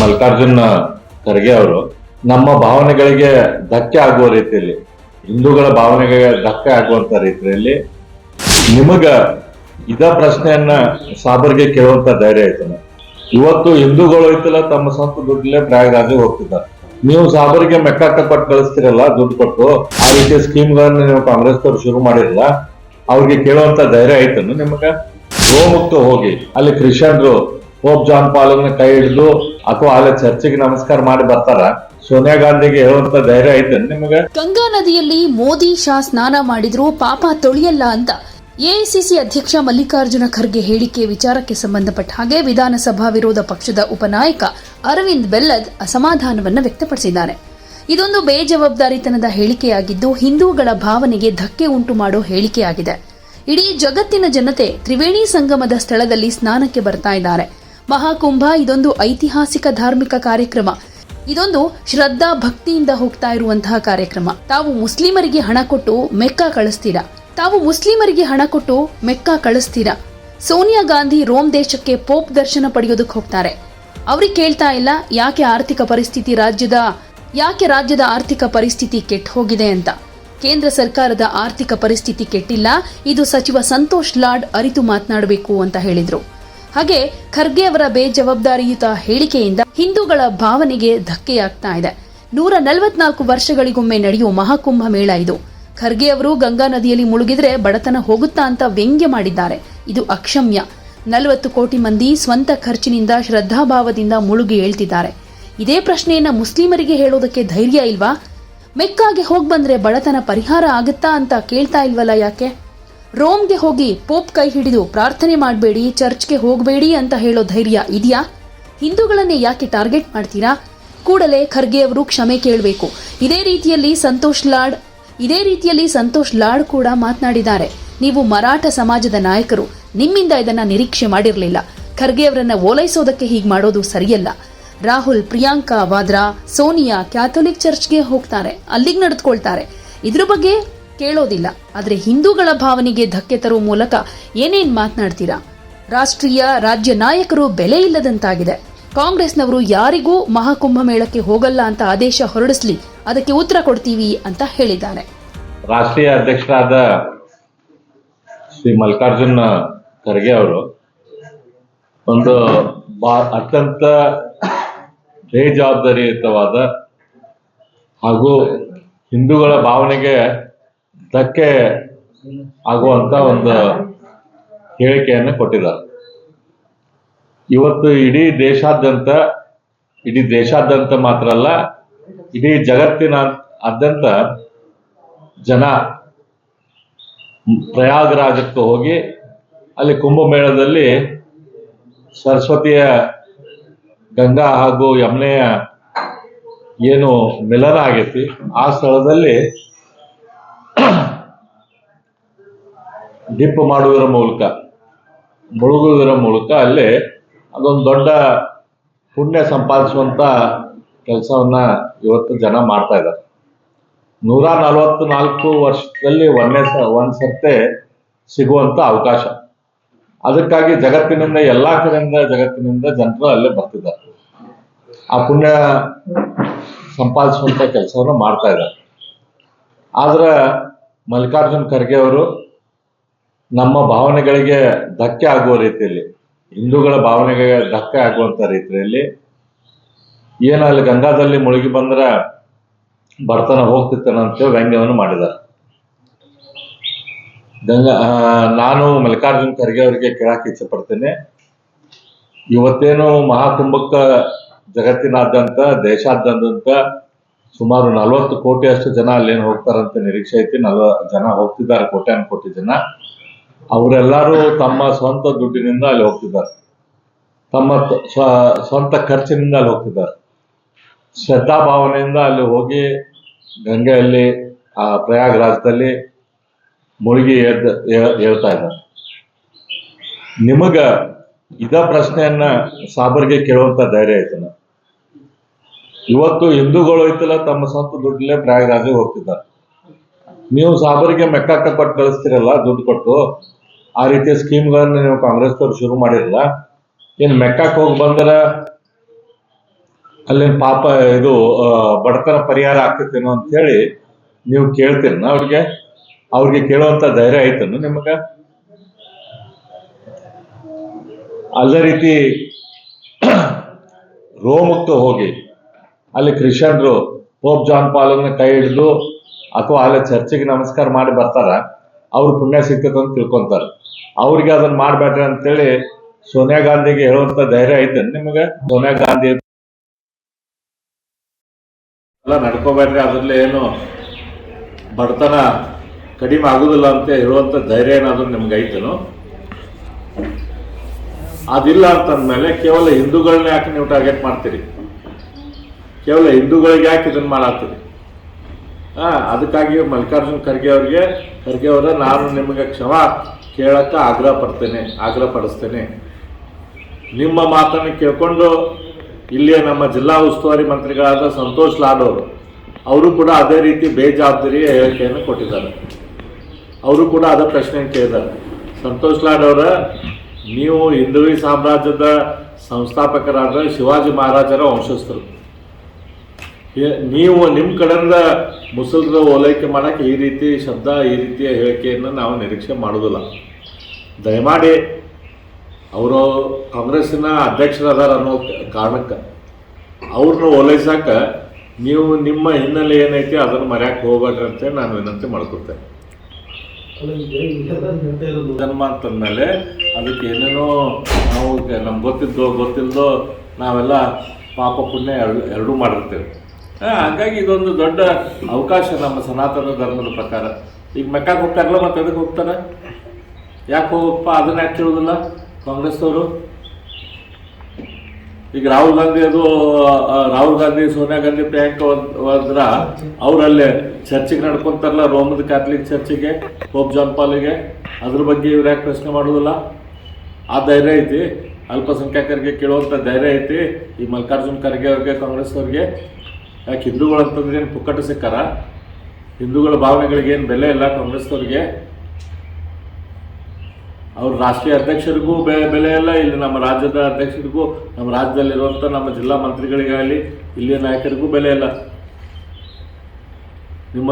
ಮಲ್ಲಿಕಾರ್ಜುನ್ ಖರ್ಗೆ ಅವರು, ನಮ್ಮ ಭಾವನೆಗಳಿಗೆ ಧಕ್ಕೆ ಆಗುವ ರೀತಿಯಲ್ಲಿ, ಹಿಂದೂಗಳ ಭಾವನೆಗಳಿಗೆ ಧಕ್ಕೆ ಆಗುವಂತ ರೀತಿಯಲ್ಲಿ ನಿಮಗ ಇದ ಪ್ರಶ್ನೆಯನ್ನ ಸಾಬರ್ಗೆ ಕೇಳುವಂತ ಧೈರ್ಯ ಐತನ ಇವತ್ತು ಹಿಂದೂಗಳು ಐತಲ್ಲ, ತಮ್ಮ ಸ್ವಂತ ದುಡ್ಡಲ್ಲೇ ಪ್ರಯಾಗರಾಜ್ ಹೋಗ್ತಿದ್ದಾರೆ. ನೀವು ಸಾಬರಿಗೆ ಮೆಕ್ಕಾಟ ಕೊಟ್ಟು ಕಳಿಸ್ತಿರಲ್ಲ ದುಡ್ಡು ಕೊಟ್ಟು, ಆ ರೀತಿಯ ಸ್ಕೀಮ್ಗಳನ್ನ ನೀವು ಕಾಂಗ್ರೆಸ್ ಅವರು ಶುರು ಮಾಡಿರಲ್ಲ ಅವ್ರಿಗೆ ಕೇಳುವಂತ ಧೈರ್ಯ ಐತನು ನಿಮಗ. ಗೋಮುಕ್ತ ಹೋಗಿ, ಅಲ್ಲಿ ಕ್ರಿಶ್ಚಿಯನ್ರು ಹೋಪ್ ಜಾನ್ ಪಾಲನ್ನ ಕೈ ಹಿಡಿದು ಅಥವಾ ಅಲ್ಲೇ ಚರ್ಚೆಗೆ ನಮಸ್ಕಾರ ಮಾಡಿ ಬರ್ತಾರ. ಸೋನಿಯಾ ಗಾಂಧಿಗೆ ಹೇಳುವಂತ ಧೈರ್ಯ ಐತೆ ನಿಮಗೆ? ಗಂಗಾ ನದಿಯಲ್ಲಿ ಮೋದಿ ಶಾ ಸ್ನಾನ ಮಾಡಿದ್ರು, ಪಾಪ ತೊಳಿಯಲ್ಲ ಅಂತ ಎಐಸಿಸಿ ಅಧ್ಯಕ್ಷ ಮಲ್ಲಿಕಾರ್ಜುನ ಖರ್ಗೆ ಹೇಳಿಕೆ ವಿಚಾರಕ್ಕೆ ಸಂಬಂಧಪಟ್ಟ ಹಾಗೆ ವಿಧಾನಸಭಾ ವಿರೋಧ ಪಕ್ಷದ ಉಪನಾಯಕ ಅರವಿಂದ್ ಬೆಲ್ಲದ್ ಅಸಮಾಧಾನವನ್ನು ವ್ಯಕ್ತಪಡಿಸಿದ್ದಾರೆ. ಇದೊಂದು ಬೇಜವಾಬ್ದಾರಿತನದ ಹೇಳಿಕೆಯಾಗಿದ್ದು, ಹಿಂದೂಗಳ ಭಾವನೆಗೆ ಧಕ್ಕೆ ಉಂಟು ಮಾಡೋ ಹೇಳಿಕೆಯಾಗಿದೆ. ಇಡೀ ಜಗತ್ತಿನ ಜನತೆ ತ್ರಿವೇಣಿ ಸಂಗಮದ ಸ್ಥಳದಲ್ಲಿ ಸ್ನಾನಕ್ಕೆ ಬರ್ತಾ ಇದ್ದಾರೆ. ಮಹಾಕುಂಭ ಇದೊಂದು ಐತಿಹಾಸಿಕ ಧಾರ್ಮಿಕ ಕಾರ್ಯಕ್ರಮ. ಇದೊಂದು ಶ್ರದ್ಧಾ ಭಕ್ತಿಯಿಂದ ಹೋಗ್ತಾ ಇರುವಂತಹ ಕಾರ್ಯಕ್ರಮ. ತಾವು ಮುಸ್ಲಿಮರಿಗೆ ಹಣ ಕೊಟ್ಟು ಮೆಕ್ಕ ಕಳಿಸ್ತೀರಾ. ತಾವು ಮುಸ್ಲಿಮರಿಗೆ ಹಣ ಕೊಟ್ಟು ಮೆಕ್ಕಾ ಕಳಿಸ್ತೀರಾ. ಸೋನಿಯಾ ಗಾಂಧಿ ರೋಮ್ ದೇಶಕ್ಕೆ ಪೋಪ್ ದರ್ಶನ ಪಡೆಯೋದಕ್ಕೆ ಹೋಗ್ತಾರೆ. ಅವ್ರಿಗೆ ಕೇಳ್ತಾ ಇಲ್ಲ, ಯಾಕೆ ಆರ್ಥಿಕ ಪರಿಸ್ಥಿತಿ ರಾಜ್ಯದ, ಯಾಕೆ ರಾಜ್ಯದ ಆರ್ಥಿಕ ಪರಿಸ್ಥಿತಿ ಕೆಟ್ಟ ಹೋಗಿದೆ ಅಂತ. ಕೇಂದ್ರ ಸರ್ಕಾರದ ಆರ್ಥಿಕ ಪರಿಸ್ಥಿತಿ ಕೆಟ್ಟಿಲ್ಲ, ಇದು ಸಚಿವ ಸಂತೋಷ್ ಲಾಡ್ ಅರಿತು ಮಾತನಾಡಬೇಕು ಅಂತ ಹೇಳಿದ್ರು. ಹಾಗೆ ಖರ್ಗೆ ಅವರ ಬೇಜವಾಬ್ದಾರಿಯುತ ಹೇಳಿಕೆಯಿಂದ ಹಿಂದೂಗಳ ಭಾವನೆಗೆ ಧಕ್ಕೆಯಾಗ್ತಾ ಇದೆ. ನೂರ ನಲವತ್ನಾಲ್ಕು ವರ್ಷಗಳಿಗೊಮ್ಮೆ ನಡೆಯುವ ಮಹಾಕುಂಭ ಮೇಳ ಇದು. ಖರ್ಗೆ ಅವರು ಗಂಗಾ ನದಿಯಲ್ಲಿ ಮುಳುಗಿದ್ರೆ ಬಡತನ ಹೋಗುತ್ತಾ ಅಂತ ವ್ಯಂಗ್ಯ ಮಾಡಿದ್ದಾರೆ. ಇದು ಅಕ್ಷಮ್ಯ. ನಲವತ್ತು ಕೋಟಿ ಮಂದಿ ಸ್ವಂತ ಖರ್ಚಿನಿಂದ ಶ್ರದ್ಧಾಭಾವದಿಂದ ಮುಳುಗಿ ಏಳ್ತಿದ್ದಾರೆ. ಇದೇ ಪ್ರಶ್ನೆಯನ್ನ ಮುಸ್ಲಿಮರಿಗೆ ಹೇಳೋದಕ್ಕೆ ಧೈರ್ಯ ಇಲ್ವಾ? ಮೆಕ್ಕಾಗೆ ಹೋಗ್ಬಂದ್ರೆ ಬಡತನ ಪರಿಹಾರ ಆಗುತ್ತಾ ಅಂತ ಕೇಳ್ತಾ ಇಲ್ವಲ್ಲ ಯಾಕೆ? ರೋಮ್ಗೆ ಹೋಗಿ ಪೋಪ್ ಕೈ ಹಿಡಿದು ಪ್ರಾರ್ಥನೆ ಮಾಡಬೇಡಿ, ಚರ್ಚ್ಗೆ ಹೋಗಬೇಡಿ ಅಂತ ಹೇಳೋ ಧೈರ್ಯ ಇದೆಯಾ? ಹಿಂದೂಗಳನ್ನೇ ಯಾಕೆ ಟಾರ್ಗೆಟ್ ಮಾಡ್ತೀರಾ? ಕೂಡಲೇ ಖರ್ಗೆ ಅವರು ಕ್ಷಮೆ ಕೇಳಬೇಕು. ಇದೇ ರೀತಿಯಲ್ಲಿ ಸಂತೋಷ್ ಲಾಡ್, ಇದೇ ರೀತಿಯಲ್ಲಿ ಸಂತೋಷ್ ಲಾಡ್ ಕೂಡ ಮಾತನಾಡಿದ್ದಾರೆ. ನೀವು ಮರಾಠ ಸಮಾಜದ ನಾಯಕರು, ನಿಮ್ಮಿಂದ ಇದನ್ನ ನಿರೀಕ್ಷೆ ಮಾಡಿರಲಿಲ್ಲ. ಖರ್ಗೆ ಅವರನ್ನ ಓಲೈಸೋದಕ್ಕೆ ಹೀಗೆ ಮಾಡೋದು ಸರಿಯಲ್ಲ. ರಾಹುಲ್, ಪ್ರಿಯಾಂಕಾ, ವಾದ್ರಾ, ಸೋನಿಯಾ ಕ್ಯಾಥೋಲಿಕ್ ಚರ್ಚ್ಗೆ ಹೋಗ್ತಾರೆ, ಅಲ್ಲಿಗೆ ನಡೆದುಕೊಳ್ತಾರೆ. ಇದ್ರ ಬಗ್ಗೆ ಕೇಳೋದಿಲ್ಲ. ಆದರೆ ಹಿಂದೂಗಳ ಭಾವನೆಗೆ ಧಕ್ಕೆ ತರುವ ಮೂಲಕ ಏನೇನು ಮಾತನಾಡ್ತೀರಾ? ರಾಷ್ಟ್ರೀಯ, ರಾಜ್ಯ ನಾಯಕರು ಬೆಲೆ ಇಲ್ಲದಂತಾಗಿದೆ. ಕಾಂಗ್ರೆಸ್ನವರು ಯಾರಿಗೂ ಮಹಾಕುಂಭ ಮೇಳಕ್ಕೆ ಹೋಗಲ್ಲ ಅಂತ ಆದೇಶ ಹೊರಡಿಸಲಿ, ಅದಕ್ಕೆ ಉತ್ತರ ಕೊಡ್ತೀವಿ ಅಂತ ಹೇಳಿದ್ದಾರೆ. ರಾಷ್ಟ್ರೀಯ ಅಧ್ಯಕ್ಷರಾದ ಶ್ರೀ ಮಲ್ಲಿಕಾರ್ಜುನ್ ಖರ್ಗೆ ಅವರು ಒಂದು ಅತ್ಯಂತ ಬೇಜವಾಬ್ದಾರಿಯುತವಾದ ಹಾಗೂ ಹಿಂದೂಗಳ ಭಾವನೆಗೆ ಧಕ್ಕೆ ಆಗುವಂತ ಒಂದು ಹೇಳಿಕೆಯನ್ನು ಕೊಟ್ಟಿದ್ದಾರೆ. ಇವತ್ತು ಇಡೀ ದೇಶಾದ್ಯಂತ ಇಡೀ ದೇಶಾದ್ಯಂತ ಮಾತ್ರ ಅಲ್ಲ, ಇಡೀ ಜಗತ್ತಿನ ಆದ್ಯಂತ ಜನ ಪ್ರಯಾಗರಾಜಕ್ಕೆ ಹೋಗಿ ಅಲ್ಲಿ ಕುಂಭಮೇಳದಲ್ಲಿ ಸರಸ್ವತಿಯ ಗಂಗಾ ಹಾಗೂ ಯಮುನೆಯ ಏನು ಮಿಲನ ಆಗೈತಿ, ಆ ಸ್ಥಳದಲ್ಲಿ ಡಿಪ್ ಮಾಡುವುದರ ಮೂಲಕ, ಮುಳುಗುವುದರ ಮೂಲಕ ಅಲ್ಲಿ ಅದೊಂದು ದೊಡ್ಡ ಪುಣ್ಯ ಸಂಪಾದಿಸುವಂಥ ಕೆಲಸವನ್ನ ಇವತ್ತು ಜನ ಮಾಡ್ತಾ ಇದ್ದಾರೆ. ನೂರ ನಲವತ್ತು ನಾಲ್ಕು ವರ್ಷದಲ್ಲಿ ಒಂದೇ ಸ, ಒಂದ್ ಸರ್ತೆ ಸಿಗುವಂತ ಅವಕಾಶ. ಅದಕ್ಕಾಗಿ ಜಗತ್ತಿನಿಂದ, ಎಲ್ಲ ಕಡೆಯಿಂದ ಜಗತ್ತಿನಿಂದ ಜನರು ಅಲ್ಲೇ ಬರ್ತಿದ್ದಾರೆ. ಆ ಪುಣ್ಯ ಸಂಪಾದಿಸುವಂಥ ಕೆಲಸವನ್ನು ಮಾಡ್ತಾ ಇದ್ದಾರೆ. ಆದ್ರೆ ಮಲ್ಲಿಕಾರ್ಜುನ್ ಖರ್ಗೆ ಅವರು ನಮ್ಮ ಭಾವನೆಗಳಿಗೆ ಧಕ್ಕೆ ಆಗುವ ರೀತಿಯಲ್ಲಿ, ಹಿಂದೂಗಳ ಭಾವನೆಗೆ ಧಕ್ಕೆ ಆಗುವಂತ ರೀತಿಯಲ್ಲಿ ಏನು ಅಲ್ಲಿ ಗಂಗಾದಲ್ಲಿ ಮುಳುಗಿ ಬಂದ್ರೆ ಬರ್ತನ ಹೋಗ್ತಿತ್ತೇನಂತ ವ್ಯಂಗ್ಯವನ್ನು ಮಾಡಿದ್ದಾರೆ. ಗಂಗಾ ನಾನು ಮಲ್ಲಿಕಾರ್ಜುನ್ ಖರ್ಗೆ ಅವರಿಗೆ ಕೇಳಕ್ಕೆ ಇಚ್ಛೆ ಪಡ್ತೇನೆ ಇವತ್ತೇನು ಮಹಾಕುಂಭಕ್ಕ ಜಗತ್ತಿನಾದ್ಯಂತ, ದೇಶಾದ್ಯಂತ ಸುಮಾರು ನಲವತ್ತು ಕೋಟಿಯಷ್ಟು ಜನ ಅಲ್ಲೇನು ಹೋಗ್ತಾರಂತ ನಿರೀಕ್ಷೆ ಐತಿ. ನಲ್ವ ಜನ ಹೋಗ್ತಿದ್ದಾರೆ, ಕೋಟ್ಯಾನ್ ಕೋಟಿ ಜನ. ಅವರೆಲ್ಲರೂ ತಮ್ಮ ಸ್ವಂತ ದುಡ್ಡಿನಿಂದ ಅಲ್ಲಿ ಹೋಗ್ತಿದ್ದಾರೆ. ತಮ್ಮ ಸ್ವ- ಸ್ವಂತ ಖರ್ಚಿನಿಂದ ಅಲ್ಲಿ ಹೋಗ್ತಿದ್ದಾರೆ. ಶ್ರದ್ಧಾ ಭಾವನೆಯಿಂದ ಅಲ್ಲಿ ಹೋಗಿ ಗಂಗೆಯಲ್ಲಿ, ಆ ಪ್ರಯಾಗ್ರಾಜದಲ್ಲಿ ಮುಳುಗಿ ಎದ್ದ ಹೇಳ್ತಾ ಇದ್ದಾರೆ. ನಿಮಗ ಇದ ಪ್ರಶ್ನೆಯನ್ನ ಸಾಬರ್ಗೆ ಕೇಳುವಂತ ಧೈರ್ಯ ಐತನ ಇವತ್ತು ಹಿಂದೂಗಳು ಐತಲ್ಲ, ತಮ್ಮ ಸ್ವಂತ ದುಡ್ಡಲ್ಲೇ ಪ್ರಯಾಗರಾಜಿಗೆ ಹೋಗ್ತಿದ್ದಾರೆ. ನೀವು ಸಾಬರಿಗೆ ಮೆಕ್ಕಾಕ ಕೊಟ್ಟು ಕಳಿಸ್ತಿರಲ್ಲ, ದುಡ್ಡು ಕೊಟ್ಟು, ಆ ರೀತಿಯ ಸ್ಕೀಮ್ಗಳನ್ನ ನೀವು ಕಾಂಗ್ರೆಸ್ನವ್ರು ಶುರು ಮಾಡಿರಲ್ಲ ಏನು ಮೆಕ್ಕಾಕ್ ಹೋಗಿ ಬಂದ್ರೆ ಅಲ್ಲಿನ ಪಾಪ ಇದು ಬಡತನ ಪರಿಹಾರ ಆಗ್ತೈತೇನೋ ಅಂತ ಹೇಳಿ ನೀವು ಕೇಳ್ತೀರನ ಅವ್ರಿಗೆ? ಅವ್ರಿಗೆ ಕೇಳುವಂತ ಧೈರ್ಯ ಐತನು ನಿಮಗೆ? ಅದೇ ರೀತಿ ರೋಮಕ್ಕೆ ಹೋಗಿ ಅಲ್ಲಿ ಕ್ರಿಶ್ಚಿಯನ್ರು ಪೋಪ್ ಜಾನ್ ಪಾಲನ್ನ ಕೈ ಹಿಡಿದು ಅಥವಾ ಅಲ್ಲಿ ಚರ್ಚಿಗೆ ನಮಸ್ಕಾರ ಮಾಡಿ ಬರ್ತಾರ. ಅವ್ರ ಪುಣ್ಯ ಸಿಗ್ತದೆ ಅಂತ ತಿಳ್ಕೊಂತಾರ. ಅವ್ರಿಗೆ ಅದನ್ನ ಮಾಡ್ಬೇಡ್ರಿ ಅಂತೇಳಿ ಸೋನಿಯಾ ಗಾಂಧಿಗೆ ಹೇಳುವಂತ ಧೈರ್ಯ ಐತೆ ನಿಮಗೆ? ಸೋನಿಯಾ ಗಾಂಧಿ ಎಲ್ಲ ನಡ್ಕೋಬೇಡ್ರಿ, ಅದ್ರಲ್ಲಿ ಏನು ಬಡತನ ಕಡಿಮೆ ಆಗುದಿಲ್ಲ ಅಂತ ಹೇಳುವಂತ ಧೈರ್ಯ ಏನಾದ್ರೂ ನಿಮ್ಗೆ ಐತೇನು? ಅದಿಲ್ಲ ಅಂತಂದ್ಮೇಲೆ ಕೇವಲ ಹಿಂದೂಗಳನ್ನ ಯಾಕೆ ನೀವು ಟಾರ್ಗೆಟ್ ಮಾಡ್ತೀರಿ? ಕೇವಲ ಹಿಂದೂಗಳಿಗೆ ಯಾಕೆ ಇದನ್ನ ಮಾಡತ್ತೀರಿ? ಹಾ ಅದಕ್ಕಾಗಿ ಮಲ್ಲಿಕಾರ್ಜುನ್ ಖರ್ಗೆ ಅವ್ರಿಗೆ, ಖರ್ಗೆ ಅವರ, ನಾನು ನಿಮಗೆ ಕ್ಷಮ ಕೇಳಕ್ಕೆ ಆಗ್ರಹ ಪಡ್ತೇನೆ, ಆಗ್ರಹ ಪಡಿಸ್ತೇನೆ. ನಿಮ್ಮ ಮಾತನ್ನು ಕೇಳಿಕೊಂಡು ಇಲ್ಲಿಯ ನಮ್ಮ ಜಿಲ್ಲಾ ಉಸ್ತುವಾರಿ ಮಂತ್ರಿಗಳಾದ ಸಂತೋಷ್ ಲಾಡ್ ಅವರು ಅವರು ಕೂಡ ಅದೇ ರೀತಿ ಬೇಜವಾಬ್ದಾರಿ ಹೇಳಿಕೆಯನ್ನು ಕೊಟ್ಟಿದ್ದಾರೆ. ಅವರು ಕೂಡ ಅದೇ ಪ್ರಶ್ನೆ ಕೇಳಿದ್ದಾರೆ. ಸಂತೋಷ್ ಲಾಡ್ ಅವರ, ನೀವು ಹಿಂದುವಿ ಸಾಮ್ರಾಜ್ಯದ ಸಂಸ್ಥಾಪಕರಾದ ಶಿವಾಜಿ ಮಹಾರಾಜರ ವಂಶಸ್ಥರು. ನೀವು ನಿಮ್ಮ ಕಡೆಯಿಂದ ಮುಸಲ್ರ ಓಲೈಕೆ ಮಾಡೋಕ್ಕೆ ಈ ರೀತಿ ಶಬ್ದ, ಈ ರೀತಿಯ ಹೇಳಿಕೆಯನ್ನು ನಾವು ನಿರೀಕ್ಷೆ ಮಾಡೋದಿಲ್ಲ. ದಯಮಾಡಿ ಅವರು ಕಾಂಗ್ರೆಸ್ಸಿನ ಅಧ್ಯಕ್ಷರದಾರ ಅನ್ನೋ ಕಾರಣಕ್ಕೆ, ಅವ್ರನ್ನ ಓಲೈಸಾಕ ನೀವು ನಿಮ್ಮ ಹಿನ್ನೆಲೆ ಏನೈತಿ ಅದನ್ನು ಮರ್ಯಾಕೆ ಹೋಗ್ಬೇಡ್ರಿ ಅಂತೇಳಿ ನಾನು ವಿನಂತಿ ಮಾಡ್ಕೊತೆ ಜನ್ಮ ಅಂತಂದಮೇಲೆ ಅದಕ್ಕೆ ಏನೇನೋ ನಾವು ನಮ್ಗೆ ಗೊತ್ತಿದ್ದೋ ಗೊತ್ತಿಲ್ಲದೋ ನಾವೆಲ್ಲ ಪಾಪ ಪುಣ್ಯ ಎರಡು ಎರಡೂ ಮಾಡಿರ್ತೇವೆ. ಹಾಗಾಗಿ ಇದೊಂದು ದೊಡ್ಡ ಅವಕಾಶ ನಮ್ಮ ಸನಾತನ ಧರ್ಮದ ಪ್ರಕಾರ. ಈಗ ಮೆಕ್ಕಾಕ್ ಹೋಗ್ತಾರಲ್ಲ ಮತ್ತೆ ಅದಕ್ಕೆ ಹೋಗ್ತಾರೆ. ಯಾಕೆ ಹೋಗಪ್ಪ ಅದನ್ನ ಯಾಕೆ ಕೇಳೋದಿಲ್ಲ ಕಾಂಗ್ರೆಸ್ದವರು ಈಗ ರಾಹುಲ್ ಗಾಂಧಿ ಅದು ರಾಹುಲ್ ಗಾಂಧಿ, ಸೋನಿಯಾ ಗಾಂಧಿ, ಪ್ರಿಯಾಂಕಾ ಹೋದ್ರ ಅವರಲ್ಲೇ ಚರ್ಚಿಗೆ ನಡ್ಕೊಂತಾರಲ್ಲ ರೋಮನ್ ಕ್ಯಾಥಲಿಕ್ ಚರ್ಚಿಗೆ, ಪೋಪ್ ಜಾನ್ ಪಾಲಿಗೆ. ಅದ್ರ ಬಗ್ಗೆ ಇವ್ರು ಯಾಕೆ ಪ್ರಶ್ನೆ ಮಾಡೋದಿಲ್ಲ? ಆ ಧೈರ್ಯ ಐತಿ. ಅಲ್ಪಸಂಖ್ಯಾತರಿಗೆ ಕೇಳುವಂಥ ಧೈರ್ಯ ಐತಿ. ಈ ಮಲ್ಲಿಕಾರ್ಜುನ್ ಖರ್ಗೆ ಅವ್ರಿಗೆ ಕಾಂಗ್ರೆಸ್ ಅವ್ರಿಗೆ ಯಾಕೆ ಹಿಂದೂಗಳು ಅಂತಂದ್ರೆ ಏನು ಪುಕ್ಕಟ್ಟು ಸಿಕ್ಕಾರ? ಹಿಂದೂಗಳ ಭಾವನೆಗಳಿಗೆ ಏನು ಬೆಲೆ ಇಲ್ಲ ಕಾಂಗ್ರೆಸ್ದವ್ರಿಗೆ ಅವ್ರ ರಾಷ್ಟ್ರೀಯ ಅಧ್ಯಕ್ಷರಿಗೂ ಬೆ, ಬೆಲೆ ಇಲ್ಲ. ಇಲ್ಲಿ ನಮ್ಮ ರಾಜ್ಯದ ಅಧ್ಯಕ್ಷರಿಗೂ, ನಮ್ಮ ರಾಜ್ಯದಲ್ಲಿರುವಂಥ ನಮ್ಮ ಜಿಲ್ಲಾ ಮಂತ್ರಿಗಳಿಗಾಗಲಿ, ಇಲ್ಲಿಯ ನಾಯಕರಿಗೂ ಬೆಲೆ ಇಲ್ಲ. ನಿಮ್ಮ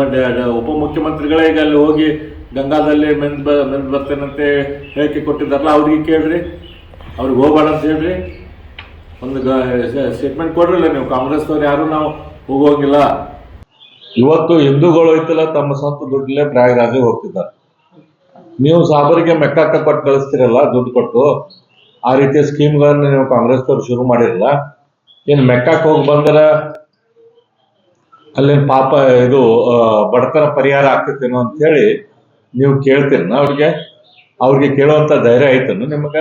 ಉಪಮುಖ್ಯಮಂತ್ರಿಗಳೇ ಈಗ ಅಲ್ಲಿ ಹೋಗಿ ಗಂಗಾದಲ್ಲಿ ಮೆಂದು ಬ, ಮೆಂದ್ ಬರ್ತೇನಂತೆ ಹೇಳಿಕೆ ಕೊಟ್ಟಿದ್ದಾರಲ್ಲ, ಅವ್ರಿಗೆ ಕೇಳ್ರಿ. ಅವ್ರಿಗೆ ಹೋಗ್ಬೇಡ ಅಂತ ಹೇಳ್ರಿ. ಒಂದು ಸ್ಟೇಟ್ಮೆಂಟ್ ಕೊಡ್ರಲ್ಲ ನೀವು. ಕಾಂಗ್ರೆಸ್ನವ್ರು ಯಾರು ನಾವು ಹೋಗೋಂಗಿಲ್ಲ. ಇವತ್ತು ಹಿಂದೂಗಳು ಐತಲ್ಲ, ತಮ್ಮ ಸ್ವಂತ ದುಡ್ಡಲ್ಲೇ ಪ್ರಯಾಗರಾಜಿಗೆ ಹೋಗ್ತಿದ್ದಾರೆ. ನೀವು ಸಾಬರಿಗೆ ಮೆಕ್ಕಾಕ ಕೊಟ್ಟು ಕಳಿಸ್ತಿರಲ್ಲ, ದುಡ್ಡು ಕೊಟ್ಟು, ಆ ರೀತಿಯ ಸ್ಕೀಮ್ಗಳನ್ನ ನೀವು ಕಾಂಗ್ರೆಸ್ದವ್ರು ಶುರು ಮಾಡಿರಲ್ಲ ಏನು ಮೆಕ್ಕಾಕ್ ಹೋಗಿ ಬಂದ್ರೆ ಅಲ್ಲಿನ ಪಾಪ ಇದು ಬಡತನ ಪರಿಹಾರ ಆಗ್ತೈತೇನೋ ಅಂತ ಹೇಳಿ ನೀವು ಕೇಳ್ತೀರ. ಅವ್ರಿಗೆ ಅವ್ರಿಗೆ ಕೇಳುವಂತ ಧೈರ್ಯ ಐತನು ನಿಮಗ?